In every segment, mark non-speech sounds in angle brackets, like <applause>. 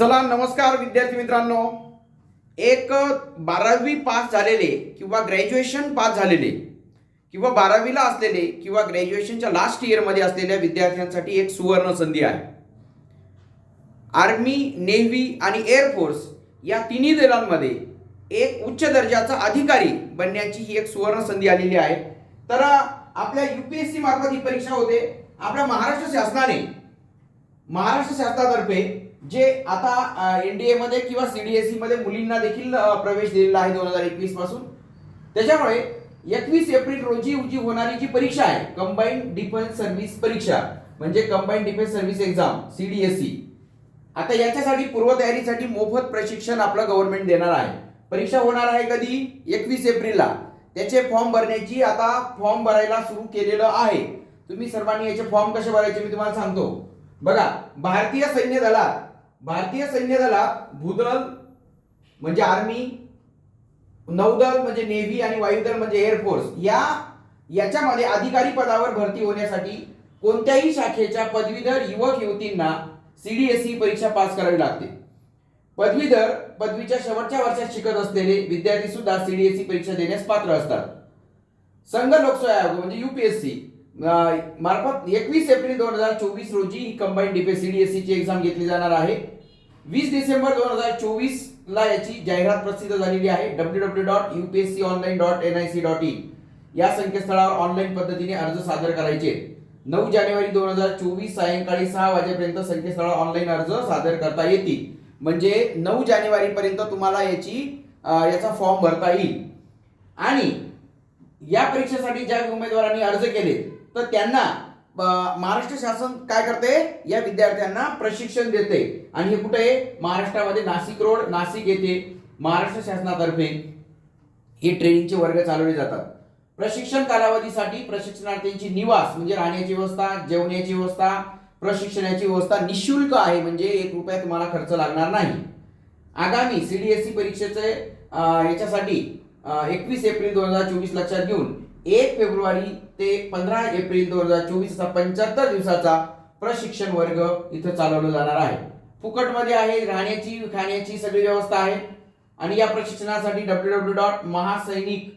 चला नमस्कार विद्यार्थी मित्रांनो. एक बारावी पास झालेले किंवा ग्रॅज्युएशन पास झालेले किंवा बारावीला असलेले किंवा ग्रॅज्युएशनच्या लास्ट इयरमध्ये असलेल्या विद्यार्थ्यांसाठी एक सुवर्ण संधी आहे. आर्मी नेव्ही आणि एअरफोर्स या तिन्ही दलांमध्ये एक उच्च दर्जाचा अधिकारी बनण्याची ही एक सुवर्ण संधी आलेली आहे. तर आपल्या यू पी एस सी मार्फत ही परीक्षा होते. आपल्या महाराष्ट्र शासनाने महाराष्ट्र शासनातर्फे जे आता एनडीए मध्ये किंवा सी डी एसमध्ये मुलींना देखील प्रवेश दिलेला आहे दोन हजार एकवीसपासून. त्याच्यामुळे एकवीस एप्रिल रोजी जी होणारी जी परीक्षा आहे कंबाईंड डिफेन्स सर्व्हिस परीक्षा म्हणजे combined defence service exam C D S आता याच्यासाठी पूर्वतयारीसाठी मोफत प्रशिक्षण आपलं गव्हर्नमेंट देणार आहे. परीक्षा होणार आहे कधी? एकवीस एप्रिलला. त्याचे फॉर्म भरण्याची आता फॉर्म भरायला सुरू केलेलं आहे. तुम्ही सर्वांनी याचे फॉर्म कसे भरायचे मी तुम्हाला सांगतो. बघा भारतीय सैन्य दलात भारतीय सैन्य दलात भूदल म्हणजे आर्मी नौदल म्हणजे नेव्ही आणि वायुदल म्हणजे एअरफोर्स या याच्यामध्ये अधिकारी पदावर भरती होण्यासाठी कोणत्याही शाखेच्या पदवीधर युवक युवतींना सीडीएसई परीक्षा पास करावी लागते. पदवीधर पदवीच्या शेवटच्या वर्षात शिकत असलेले विद्यार्थी सुद्धा सीडीएसई परीक्षा देण्यास पात्र असतात. संघ लोकसेवा आयोग म्हणजे युपीएससी मार्फत एकवीस एप्रिल दोन हजार चोवीस रोजी ही कंबाईंड डिफेन्स सीडीएससी ची एक्झाम घेतली जाणार आहे. वीस डिसेंबर दोन हजार चोवीस ला याची जाहिरात प्रसिद्ध झालेली आहे. W W dot UPSC online dot N I C dot in या संकेतस्थळावर ऑनलाईन पद्धतीने अर्ज सादर करायचे. नऊ जानेवारी दोन हजार चोवीस सायंकाळी सहा वाजेपर्यंत संकेतस्थळावर ऑनलाईन अर्ज सादर करता येतील. म्हणजे नऊ जानेवारी पर्यंत तुम्हाला याची याचा फॉर्म भरता येईल. आणि या परीक्षेसाठी ज्या उमेदवारांनी अर्ज केले तर त्यांना महाराष्ट्र शासन काय करते? या विद्यार्थ्यांना प्रशिक्षण देते. आणि हे कुठे आहे? महाराष्ट्रामध्ये नाशिक रोड नाशिक येथे महाराष्ट्र शासनातर्फे हे ट्रेनिंगचे वर्ग चालवले जातात. प्रशिक्षण कालावधीसाठी प्रशिक्षणार्थींची निवास म्हणजे राहण्याची व्यवस्था जेवण्याची व्यवस्था प्रशिक्षणाची व्यवस्था निशुल्क आहे म्हणजे एक रुपया तुम्हाला खर्च लागणार नाही. आगामी सीडीएसई परीक्षेचे याच्यासाठी एकवीस एप्रिल दोन हजार चोवीस लक्षात घेऊन एक फेब्रुवारी ते पंधरा एप्रिल दोन हजार चोवीस असा पंच्याहत्तर दिवसाचा प्रशिक्षण वर्ग इथं चालवला जाणार आहे. फुकटमध्ये आहे राहण्याची खाण्याची सगळी व्यवस्था आहे. आणि या प्रशिक्षणासाठी W W dot Mahasainik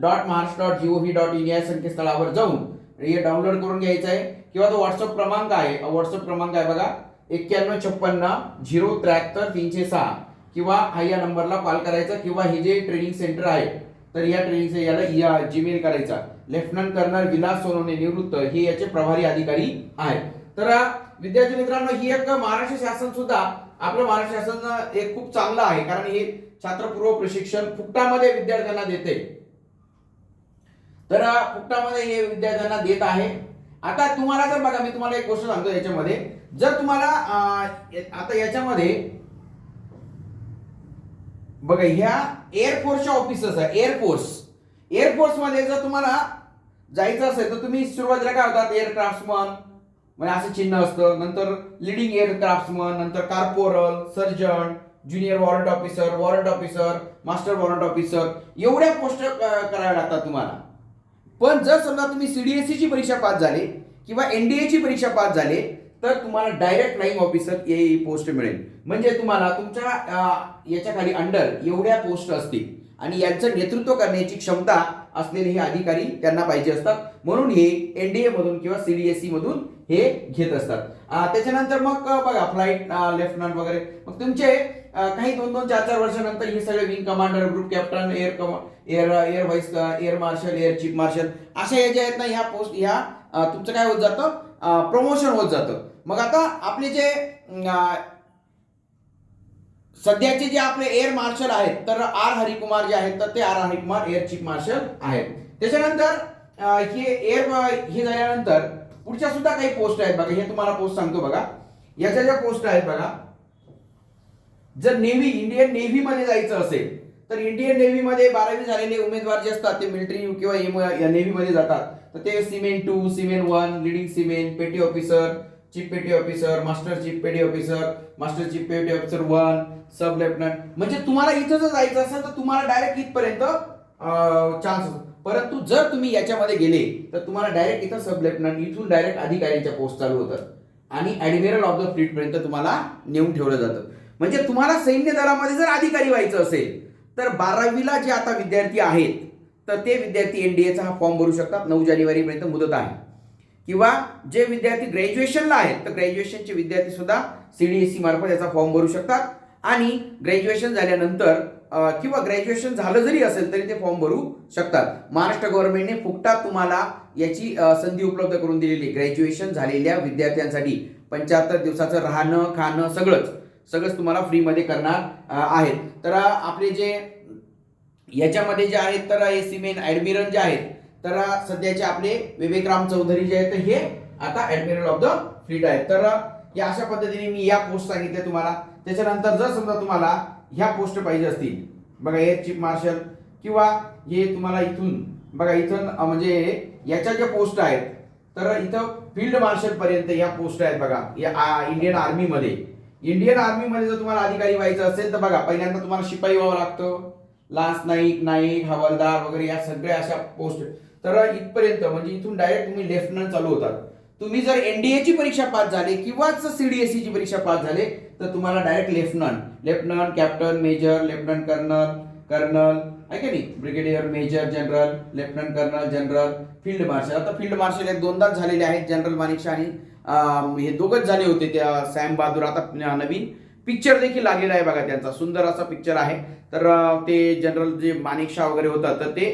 dot Maharashtra dot G O V dot in या संकेतस्थळावर जाऊन हे डाउनलोड करून घ्यायचं आहे. किंवा तो व्हॉट्सअप क्रमांक आहे. व्हॉट्सअप क्रमांक आहे बघा एक्क्याण्णव छप्पन्न झिरो त्र्याहत्तर तीनशे सहा. किंवा हा या नंबरला कॉल करायचा किंवा हे जे ट्रेनिंग सेंटर आहे तर या ट्रेनिंगचा याला या जीमेल करायचा. लेफ्टनंट कर्नल विलास सोनवणे निवृत्त. हे याचे प्रभारी अधिकारी आहेत. तर विद्यार्थी मित्रांनो ही एक महाराष्ट्र शासन सुद्धा आपलं महाराष्ट्र शासन एक खूप चांगलं आहे. कारण हे छात्रपूर्व प्रशिक्षण फुकटामध्ये विद्यार्थ्यांना देते. तर फुकटामध्ये हे विद्यार्थ्यांना देत आहे. आता तुम्हाला जर बघा मी तुम्हाला एक गोष्ट सांगतो याच्यामध्ये. जर तुम्हाला आता याच्यामध्ये बघा ह्या एअरफोर्सच्या ऑफिसर्स आहे. एअरफोर्स एअरफोर्समध्ये जर तुम्हाला जायचं असेल तर तुम्ही सुरुवातीला काय होतात? एअरक्राफ्टमन म्हणजे असं चिन्ह असतं. नंतर लिडिंग एअरक्राफ्टमन नंतर corporal sergeant junior warrant officer warrant officer master warrant officer एवढ्या पोस्ट कराव्या लागतात तुम्हाला. पण जर समजा तुम्ही सीडीएससीची परीक्षा पास झाले किंवा एनडीएची परीक्षा पास झाले तर तुम्हाला direct line officer a post मिळेल. म्हणजे तुम्हाला तुमच्या याच्या खाली अंडर एवढ्या पोस्ट असतील. आणि यांचं नेतृत्व करण्याची क्षमता असलेले हे अधिकारी त्यांना पाहिजे असतात. म्हणून हे एनडीए मधून किंवा सीडीएससी मधून हे घेत असतात. त्याच्यानंतर मग बघा फ्लाईट लेफ्टनंट वगैरे. मग तुमचे काही दोन दोन चार चार वर्षानंतर हे सगळे wing commander group captain air कमा air air vice air marshal air chief marshal अशा या ज्या आहेत ना ह्या पोस्ट ह्या तुमचं काय होत जातं? प्रमोशन होत जातं. मग आता आपले जे सध्याचे जे आपले एअर मार्शल आहेत तर आर हरिकुमार जे आहेत तर ते R Harikumar air chief marshal आहेत. त्याच्यानंतर हे एअर हे झाल्यानंतर पुढच्या सुद्धा काही पोस्ट आहेत बघा हे तुम्हाला पोस्ट सांगतो बघा. याच्या ज्या पोस्ट आहेत बघा जर नेव्ही इंडियन नेव्ही मध्ये जायचं असेल तर इंडियन नेव्ही मध्ये बारावी झालेले उमेदवार जे असतात ते मिलिटरी किंवा नेव्ही मध्ये जातात. तर ते seaman two seaman one leading seaman petty officer chief petty officer master chief petty officer master chief petty officer one sub lieutenant म्हणजे तुम्हाला इथं जर जायचं असेल तर तुम्हाला डायरेक्ट इथपर्यंत चान्स परंतु जर तुम्ही याच्यामध्ये गेले तर तुम्हाला डायरेक्ट इथं सब लेफ्टनंट इथून डायरेक्ट अधिकाऱ्यांच्या पोस्ट चालू होतात. आणि ॲडमिरल ऑफ द फ्लीट पर्यंत तुम्हाला नेऊन ठेवलं जातं. म्हणजे तुम्हाला सैन्य दलामध्ये जर अधिकारी व्हायचं असेल तर बारावीला जे आता विद्यार्थी आहेत तर ते विद्यार्थी एनडीएचा हा फॉर्म भरू शकतात. नऊ जानेवारीपर्यंत मुदत आहे. किंवा जे विद्यार्थी ग्रॅज्युएशनला आहेत तर ग्रॅज्युएशनचे विद्यार्थी सुद्धा सीडीएसई मार्फत याचा फॉर्म भरू शकतात. आणि ग्रॅज्युएशन झाल्यानंतर किंवा ग्रॅज्युएशन झालं जरी असेल तरी ते फॉर्म भरू शकतात. महाराष्ट्र गव्हर्नमेंटने फुकटात तुम्हाला याची संधी उपलब्ध करून दिलेली. ग्रॅज्युएशन झालेल्या विद्यार्थ्यांसाठी पंच्याहत्तर दिवसाचं राहणं खाणं सगळंच सगळंच तुम्हाला फ्रीमध्ये करणार आहेत. तर आपले जे याच्यामध्ये जे आहेत तर हे सिमेन ॲडमिरन जे आहेत तर सध्याचे आपले विवेकराम चौधरी जे आहेत हे आता ऍडमिरल ऑफ द फ्लीट आहेत. तर या अशा पद्धतीने मी या पोस्ट सांगितल्या तुम्हाला. त्याच्यानंतर जर समजा तुम्हाला ह्या पोस्ट पाहिजे असतील बघा एअर चीफ मार्शल किंवा हे तुम्हाला इथून बघा इथून म्हणजे याच्या ज्या पोस्ट आहेत तर इथं फील्ड मार्शल पर्यंत या पोस्ट आहेत बघा. या इंडियन आर्मीमध्ये इंडियन आर्मीमध्ये जर तुम्हाला अधिकारी व्हायचं असेल तर बघा पहिल्यांदा तुम्हाला शिपाई व्हावं लागतं. लान्स नाईक नाईक हवालदार वगैरे या सगळ्या अशा पोस्ट तर इथपर्यंत म्हणजे इथून डायरेक्ट तुम्ही लेफ्टनंट चालू होतात. तुम्ही जर एनडीए ची परीक्षा पास झाले किंवा सीडीएससी ची परीक्षा पास झाले तर तुम्हाला direct lieutenant lieutenant captain major lieutenant colonel colonel आहे का नाही? Brigadier major general lieutenant colonel general field marshal आता फील्ड मार्शल एक दोनदाच झालेले आहेत जनरल मानिकशा आणि हे दोघंच झाले होते त्या सॅम बहादूर. आता नवीन. पिक्चर देखील लागलेला आहे बघा त्यांचा. सुंदर असा पिक्चर आहे. तर ते जनरल जे मानिकशा वगैरे होतं तर ते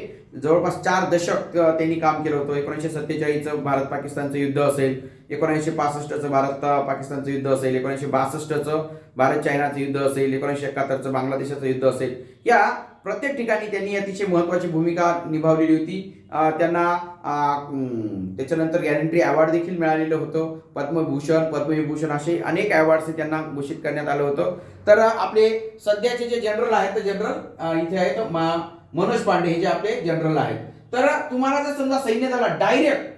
जवळपास चार दशक त्यांनी काम केलं होतं. एकोणीसशे सत्तेचाळीसचं भारत पाकिस्तानचं युद्ध असेल एकोणीसशे पासष्टचं भारत पाकिस्तानचं युद्ध असेल एकोणीसशे बासष्टचं भारत चायनाचं युद्ध असेल एकोणीसशे एकाहत्तरचं बांगलादेशाचं युद्ध असेल. या प्रत्येक ठिकाणी त्यांनी अतिशय महत्वाची भूमिका निभावलेली होती. त्यांना त्याच्यानंतर गॅरंटी अवॉर्ड देखील मिळालेलं होतं. पद्मभूषण पद्मविभूषण असे अनेक अवॉर्ड्स त्यांना घोषित करण्यात आलं होतं. तर आपले सध्याचे जे जनरल आहेत तर जनरल इथे आहेत. मा- मनोज पांडे हे जे आपले जनरल आहेत. तर तुम्हाला जर समजा सैन्य दला डायरेक्ट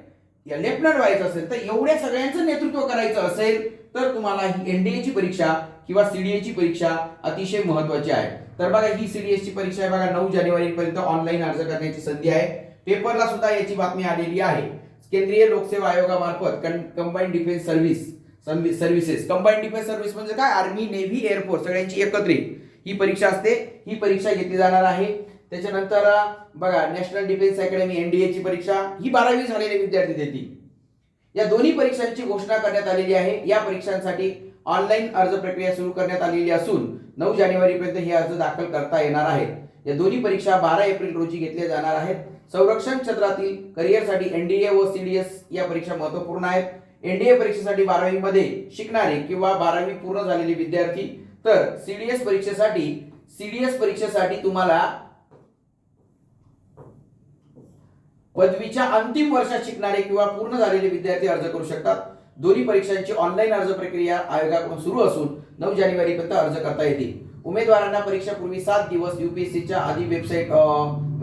या लेफ्टनंट व्हायचं असेल तर एवढ्या सगळ्यांचं नेतृत्व करायचं असेल तर तुम्हाला ही एनडीएची परीक्षा किंवा सीडीएची परीक्षा अतिशय महत्वाची आहे. तर बघा ही सीडीएसची परीक्षा आहे बघा नऊ जानेवारी पर्यंत ऑनलाईन अर्ज करण्याची संधी आहे. पेपरला सुद्धा याची बातमी आलेली आहे. केंद्रीय लोकसेवा आयोगामार्फत combine defence service services combine defence service म्हणजे काय? आर्मी नेव्ही एअरफोर्स सगळ्यांची एकत्रित. ही परीक्षा असते. ही परीक्षा घेतली जाणार आहे. त्याच्यानंतर बघा नॅशनल डिफेन्स अकॅडमी एनडीएची परीक्षा. ही बारावी झालेले विद्यार्थी देतील. या दोन्ही परीक्षांची घोषणा करण्यात आलेली आहे. या परीक्षांसाठी ऑनलाईन अर्ज प्रक्रिया सुरू करण्यात आलेली असून नऊ जानेवारी पर्यंत हे अर्ज दाखल करता येणार आहेत. या दोन्ही परीक्षा बारा एप्रिल रोजी घेतल्या जाणार आहेत. संरक्षण क्षेत्रातील करिअरसाठी एनडीए व सीडीएस या परीक्षा महत्त्वपूर्ण आहेत. एनडीए परीक्षेसाठी बारावीमध्ये शिकणारे किंवा बारावी पूर्ण झालेले विद्यार्थी तर सीडीएस परीक्षेसाठी सीडीएस परीक्षेसाठी तुम्हाला पदवीच्या अंतिम वर्षात शिकणारे किंवा पूर्ण झालेले विद्यार्थी अर्ज करू शकतात. दोन्ही परीक्षांची ऑनलाईन अर्ज प्रक्रिया आयोगाकडून सुरू असून नऊ जानेवारी पर्यंत अर्ज करता येतील. उमेदवारांना परीक्षापूर्वी सात दिवस युपीएससीच्या आधी वेबसाईट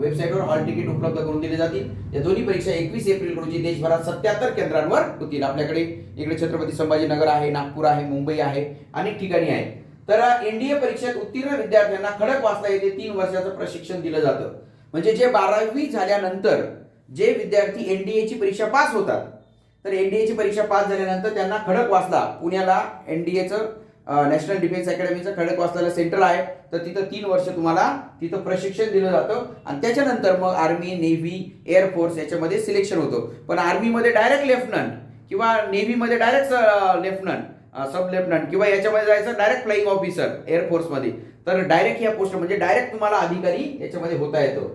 वेबसाईटवर हॉल तिकीट उपलब्ध करून दिले जातील. या दोन्ही परीक्षा एकवीस एप्रिल रोजी देशभरात सत्याहत्तर केंद्रांवर होतील. आपल्याकडे इकडे छत्रपती संभाजीनगर आहे नागपूर आहे मुंबई आहे अनेक ठिकाणी आहे. तर एनडीए परीक्षेत उत्तीर्ण विद्यार्थ्यांना खडक वाचता येते तीन वर्षाचं प्रशिक्षण दिलं जातं. म्हणजे जे बारावी झाल्यानंतर जे विद्यार्थी एनडीएची परीक्षा पास होतात तर एनडीएची परीक्षा पास झाल्यानंतर त्यांना खडक वाचला पुण्याला एनडीएचं नॅशनल डिफेन्स अकॅडमीचं खडक वाचलेलं सेंटर आहे. तर तिथं तीन वर्ष तुम्हाला तिथं प्रशिक्षण दिलं जातं. आणि त्याच्यानंतर मग आर्मी नेव्ही एअरफोर्स याच्यामध्ये सिलेक्शन होतं. पण आर्मीमध्ये डायरेक्ट लेफ्टनंट किंवा नेव्हीमध्ये डायरेक्ट लेफ्टनंट सब लेफ्टनंट किंवा याच्यामध्ये जायचं डायरेक्ट फ्लाईंग ऑफिसर एअरफोर्समध्ये तर डायरेक्ट या पोस्ट म्हणजे डायरेक्ट तुम्हाला अधिकारी याच्यामध्ये होता येतो.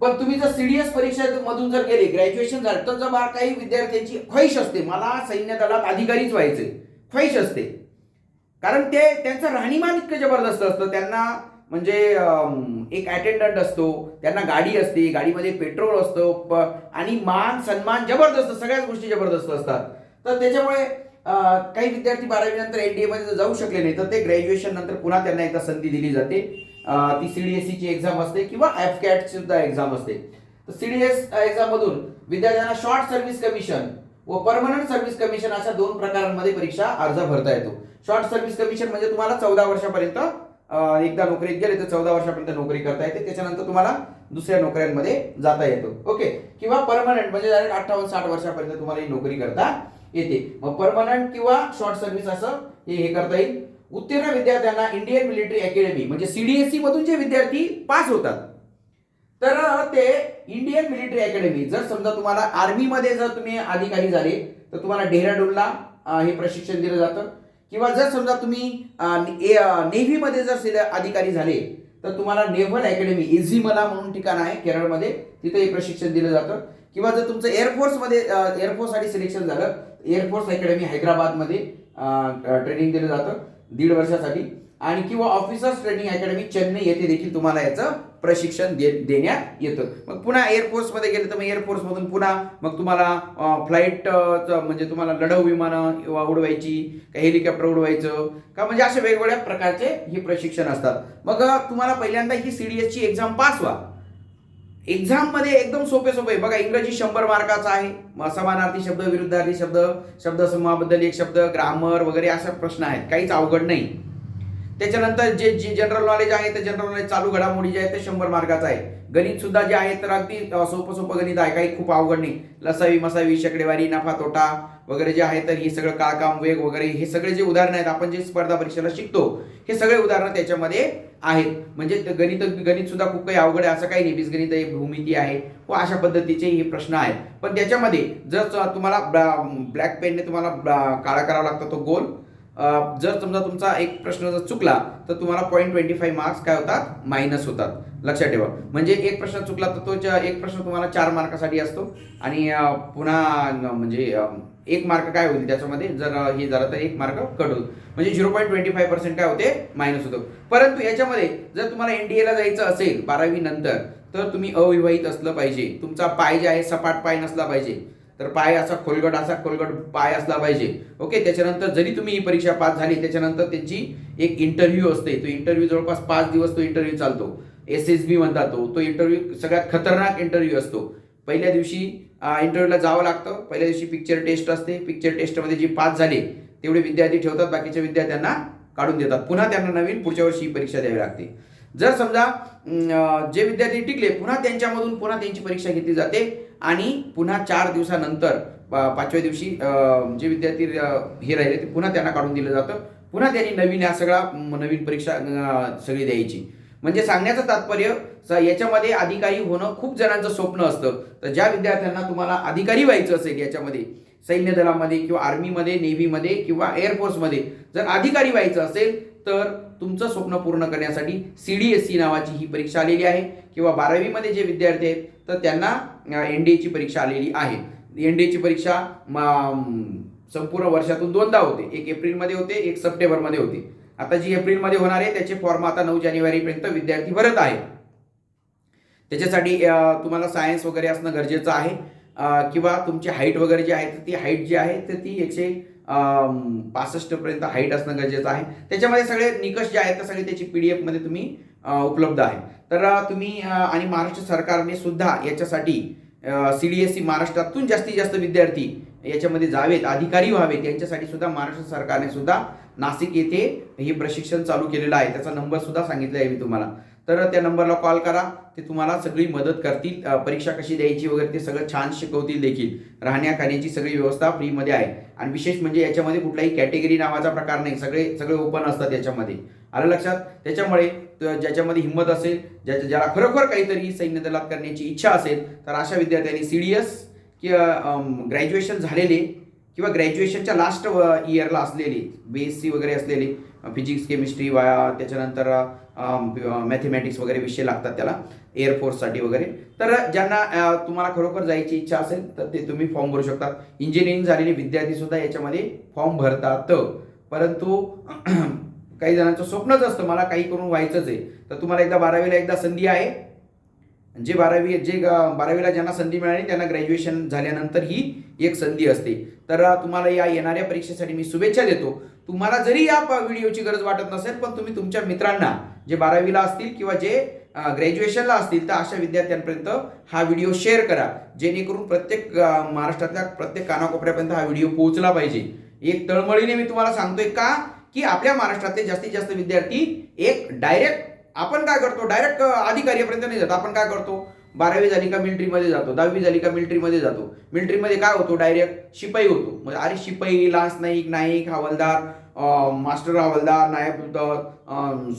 पण तुम्ही जर सीडीएस परीक्षा मधून जर गेले ग्रॅज्युएशन झालं तर जर काही विद्यार्थ्यांची ख्वाहिश असते. मला सैन्य दलात अधिकारीच व्हायचे ख्वाहिश असते. कारण ते त्यांचं राहणीमान इतकं जबरदस्त असतं. त्यांना म्हणजे एक अटेंडंट असतो त्यांना गाडी असते गाडीमध्ये पेट्रोल असतं प- आणि मान सन्मान जबरदस्त सगळ्याच गोष्टी जबरदस्त असतात. तर त्याच्यामुळे काही विद्यार्थी बारावी नंतर एनडीए एमध्ये जर जाऊ शकले नाही तर ते ग्रॅज्युएशन नंतर पुन्हा त्यांना एकदा संधी दिली जाते. ती सी डी एस ची एक्झाम असते किंवा एफकॅट सुद्धा एक्झाम असते. तर सी डी एस एक्झाममधून विद्यार्थ्यांना शॉर्ट सर्व्हिस कमिशन व परमनंट सर्व्हिस कमिशन अशा दोन प्रकारांमध्ये परीक्षा अर्ज भरता येतो. शॉर्ट सर्व्हिस कमिशन म्हणजे तुम्हाला चौदा वर्षापर्यंत एकदा नोकरीत गेले तर चौदा वर्षापर्यंत नोकरी करता येते. त्याच्यानंतर तुम्हाला दुसऱ्या नोकऱ्यांमध्ये जाता येतो. ओके? किंवा परमनंट म्हणजे डायरेक्ट अठ्ठावन्न साठ वर्षापर्यंत तुम्हाला ही नोकरी करता येते. मग परमनंट किंवा शॉर्ट सर्व्हिस असं हे हे करता येईल. उत्तीर्ण विद्यार्थ्यांना इंडियन मिलिटरी अकॅडमी म्हणजे सीडीएससी मधून जे विद्यार्थी पास होतात तर ते इंडियन मिलिटरी अकॅडमी जर समजा तुम्हाला आर्मीमध्ये जर तुम्ही अधिकारी झाले तर तुम्हाला डेहराडूनला हे प्रशिक्षण दिलं जातं. किंवा जर समजा तुम्ही नेव्हीमध्ये जर अधिकारी झाले तर तुम्हाला नेव्हल अकॅडमी इझीमला म्हणून ठिकाण आहे केरळमध्ये. तिथे हे प्रशिक्षण दिलं जातं. किंवा जर तुमचं एअरफोर्समध्ये एअरफोर्ससाठी सिलेक्शन झालं एअरफोर्स अकॅडमी हैदराबादमध्ये ट्रेनिंग दिलं जातं दीड वर्षासाठी. आणि किंवा ऑफिसर्स ट्रेनिंग अकॅडमी चेन्नई येथे देखील तुम्हाला याचं प्रशिक्षण दे देण्यात येतं. मग पुन्हा एअरफोर्समध्ये गेलं तर मग एअरफोर्समधून पुन्हा मग तुम्हाला फ्लाईट म्हणजे तुम्हाला लढाऊ विमानं उडवायची का हेलिकॉप्टर उडवायचं का म्हणजे अशा वेगवेगळ्या प्रकारचे हे प्रशिक्षण असतात. मग तुम्हाला पहिल्यांदा ही सीडीएसची एक्झाम पास व्हा. एक्झाममध्ये एकदम सोपे सोपे. बघा इंग्रजी शंभर मार्काचा आहे. मग समानार्थी शब्द विरुद्धार्थी शब्द शब्दसमूहाबद्दल एक शब्द ग्रामर वगैरे असा प्रश्न आहेत. काहीच अवघड नाही. त्याच्यानंतर जे जे जनरल नॉलेज आहे ते जनरल नॉलेज चालू घडामोडी जे आहे ते शंभर मार्काचं आहे. गणित सुद्धा जे आहे तर अगदी सोपं सोपं गणित आहे. काही खूप अवघड नाही. लसावी मसावी शेकडेवारी नफा तोटा वगैरे जे आहे तर हे सगळं काळकाम वेग वगैरे हे सगळे जे उदाहरणं आहेत आपण जे स्पर्धा परीक्षेला शिकतो हे सगळे उदाहरणं त्याच्यामध्ये आहेत. म्हणजे गणित गणित सुद्धा खूप काही अवघड आहे असं काही नाही. बीजगणित आहे भूमिती आहे व अशा पद्धतीचे हे प्रश्न आहेत. पण त्याच्यामध्ये जर तुम्हाला ब्लॅक पेनने तुम्हाला काळा करावा लागतो तो गोल. जर समजा तुमचा एक प्रश्न जर चुकला तर तुम्हाला पॉईंट ट्वेंटी फाईव्ह मार्क्स काय होतात? मायनस होतात. लक्षात ठेवा. म्हणजे एक प्रश्न चुकला तर तो एक प्रश्न तुम्हाला चार मार्कासाठी असतो. आणि पुन्हा म्हणजे एक मार्क काय होईल त्याच्यामध्ये? जर हे झालं तर एक मार्क कट होतो म्हणजे zero point twenty five percent काय होते? मायनस होतो. परंतु याच्यामध्ये जर तुम्हाला एनडीएला जायचं असेल बारावी नंतर तर तुम्ही अविवाहित असलं पाहिजे. तुमचा पाय जे आहे सपाट पाय नसला पाहिजे. तर पाय असा खोलगट असा खोलगट पाय असला पाहिजे. ओके त्याच्यानंतर जरी तुम्ही ही परीक्षा पास झाली त्याच्यानंतर त्यांची एक इंटरव्ह्यू असते. तो इंटरव्ह्यू जवळपास पाच दिवस तो इंटरव्ह्यू चालतो. एस एस बी म्हणतात तो. तो इंटरव्ह्यू सगळ्यात खतरनाक इंटरव्ह्यू असतो. पहिल्या दिवशी इंटरव्ह्यूला जावं लागतं. पहिल्या दिवशी पिक्चर टेस्ट असते. पिक्चर टेस्टमध्ये जे पास झाले तेवढे विद्यार्थी ठेवतात. बाकीच्या विद्यार्थ्यांना काढून देतात. पुन्हा त्यांना नवीन पुढच्या वर्षी ही परीक्षा द्यावी लागते. जर समजा जे विद्यार्थी टिकले पुन्हा त्यांच्यामधून पुन्हा त्यांची परीक्षा घेतली जाते आणि पुन्हा चार दिवसानंतर पाचव्या दिवशी जे विद्यार्थी हे राहिले ते पुन्हा त्यांना काढून दिलं जातं. पुन्हा त्यांनी नवीन हा सगळा नवीन परीक्षा सगळी द्यायची. म्हणजे सांगण्याचं तात्पर्य याच्यामध्ये अधिकारी होणं खूप जणांचं स्वप्न असतं. तर ज्या विद्यार्थ्यांना तुम्हाला अधिकारी व्हायचं असेल याच्यामध्ये सैन्य दलामध्ये किंवा आर्मीमध्ये नेव्हीमध्ये किंवा एअरफोर्समध्ये जर अधिकारी व्हायचं असेल तर तुमचं स्वप्न पूर्ण करण्यासाठी सी डी एस सी नावाची ही परीक्षा आलेली आहे किंवा बारावीमध्ये जे विद्यार्थी आहेत तर त्यांना एन डी एची परीक्षा आलेली आहे. एन डी एची परीक्षा संपूर्ण वर्षातून दोनदा होते. एक एप्रिलमध्ये होते एक सप्टेंबरमध्ये होते. आता जी एप्रिलमध्ये होणार आहे त्याचे फॉर्म आता नऊ जानेवारीपर्यंत विद्यार्थी भरत आहे त्याच्यासाठी तुम्हाला सायन्स वगैरे असणं गरजेचं आहे. किंवा तुमची हाईट वगैरे जी आहे तर ती हाईट जी आहे तर ती एकशे पासष्ट पर्यंत हाईट असणं गरजेचं आहे. त्याच्यामध्ये सगळे निकष जे आहेत ते सगळे त्याची पी डी एफमध्ये तुम्ही उपलब्ध आहे. तर तुम्ही आणि महाराष्ट्र सरकारने सुद्धा याच्यासाठी सी डी एस सी महाराष्ट्रातून जास्तीत जास्त विद्यार्थी याच्यामध्ये जावेत अधिकारी व्हावेत यांच्यासाठी सुद्धा महाराष्ट्र सरकारने सुद्धा नाशिक येथे हे प्रशिक्षण चालू केलेलं आहे. त्याचा नंबर सुद्धा सांगितला आहे मी तुम्हाला. तर त्या नंबरला कॉल करा. ते तुम्हाला सगळी मदत करतील. परीक्षा कशी द्यायची वगैरे ते सगळं छान शिकवतील देखील. राहण्या खाण्याची सगळी व्यवस्था फ्रीमध्ये आहे. आणि विशेष म्हणजे याच्यामध्ये कुठलाही कॅटेगरी नावाचा प्रकार नाही. सगळे सगळे ओपन असतात याच्यामध्ये. आलं लक्षात? त्याच्यामुळे ज्याच्यामध्ये हिंमत असेल ज्याच्या ज्याला खरोखर काहीतरी सैन्य दलात करण्याची इच्छा असेल तर अशा विद्यार्थ्यांनी सी डी एस किंवा ग्रॅज्युएशन झालेले किंवा ग्रॅज्युएशनच्या लास्ट इयरला असलेले बी एस सी वगैरे असलेले फिजिक्स केमिस्ट्री वाया त्याच्यानंतर मॅथमॅटिक्स वगैरे विषय लागतात त्याला एअरफोर्ससाठी वगैरे. तर ज्यांना तुम्हाला खरोखर जायची इच्छा असेल तर ते तुम्ही फॉर्म भरू शकता. इंजिनिअरिंग झालेले विद्यार्थी सुद्धा याच्यामध्ये फॉर्म भरतात. परंतु <clears throat> काही जणांचं स्वप्नच असतं मला काही करून व्हायचंच आहे. तर तुम्हाला एकदा बारावीला एकदा संधी आहे. जे बारावी जे बारावीला ज्यांना संधी मिळाली त्यांना ग्रॅज्युएशन झाल्यानंतर ही एक संधी असते. तर तुम्हाला या येणाऱ्या परीक्षेसाठी मी शुभेच्छा देतो. तुम्हाला जरी या व्हिडिओची गरज वाटत नसेल पण तुम्ही तुमच्या मित्रांना जे बारावीला असतील किंवा जे ग्रॅज्युएशनला असतील तर अशा विद्यार्थ्यांपर्यंत हा व्हिडिओ शेअर करा. जेणेकरून प्रत्येक महाराष्ट्रातल्या प्रत्येक कानाकोपऱ्यापर्यंत हा व्हिडिओ पोहोचला पाहिजे. एक तळमळीने मी तुम्हाला सांगतोय का की आपल्या महाराष्ट्रातले जास्तीत जास्त विद्यार्थी एक डायरेक्ट आपण काय करतो डायरेक्ट अधिकारीपर्यंत नाही जात. आपण काय करतो बारावी झाली का मिलिटरीमध्ये जातो दहावी झाली का मिलिटरीमध्ये जातो. मिलिटरीमध्ये काय होतो डायरेक्ट शिपाई होतो. म्हणजे अरे शिपाई लान्स नाईक नाईक हवालदार मास्टर हवालदार नायब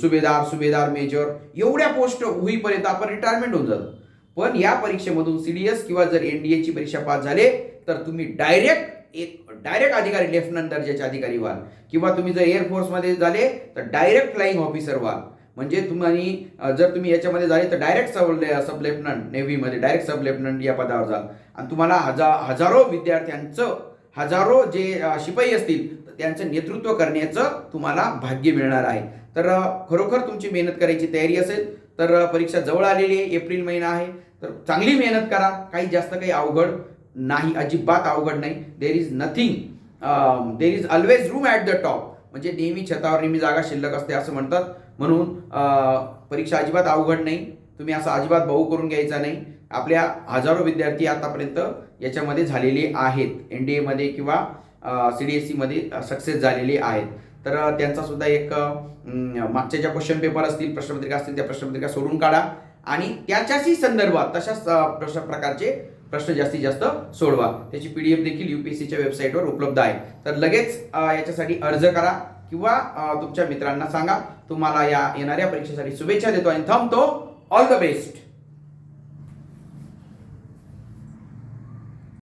सुभेदार सुभेदार मेजर एवढ्या पोस्ट होईपर्यंत आपण रिटायरमेंट होऊन जातो. पण या परीक्षेमधून सी डी एस किंवा जर एन डी ची परीक्षा पास झाले तर तुम्ही डायरेक्ट एक डायरेक्ट अधिकारी लेफ्टनंट दर्जाचे अधिकारी व्हाल. किंवा तुम्ही जर एअरफोर्समध्ये झाले तर डायरेक्ट फ्लाईंग ऑफिसर व्हाल. म्हणजे तुम्ही जर तुम्ही याच्यामध्ये झाले तर डायरेक्ट सब सब लेफ्टनंट नेव्हीमध्ये डायरेक्ट सब लेफ्टनंट या पदावर जाल. आणि तुम्हाला हजार हजारो विद्यार्थ्यांचं हजारो जे शिपाई असतील तर त्यांचं नेतृत्व करण्याचं तुम्हाला भाग्य मिळणार आहे. तर खरोखर तुमची मेहनत करायची तयारी असेल तर परीक्षा जवळ आलेली आहे एप्रिल महिना आहे तर चांगली मेहनत करा. काही जास्त काही अवघड नाही अजिबात अवघड नाही. There is nothing there is always room at the top म्हणजे नेहमी छतावर नेहमी जागा शिल्लक असते असं म्हणतात. म्हणून परीक्षा अजिबात अवघड नाही. तुम्ही असं अजिबात भाऊ करून घ्यायचा नाही. आपल्या हजारो विद्यार्थी आतापर्यंत याच्यामध्ये झालेले आहेत. एन डी एमध्ये किंवा सी डी एस सीमध्ये सक्सेस झालेले आहेत. तर त्यांचा सुद्धा एक मागच्या ज्या क्वेश्चन पेपर असतील प्रश्नपत्रिका असतील त्या प्रश्नपत्रिका सोडून काढा आणि त्याच्याशी संदर्भात तशाच प्रश्न प्रकारचे प्रश्न जास्तीत जास्त सोडवा. त्याची पी डी एफ देखील यू पी एस सीच्या वेबसाईटवर उपलब्ध आहे. तर लगेच याच्यासाठी अर्ज करा किंवा तुमच्या मित्रांना सांगा. तुम्हाला या येणाऱ्या परीक्षेसाठी शुभेच्छा देतो आणि थांबतो. All the best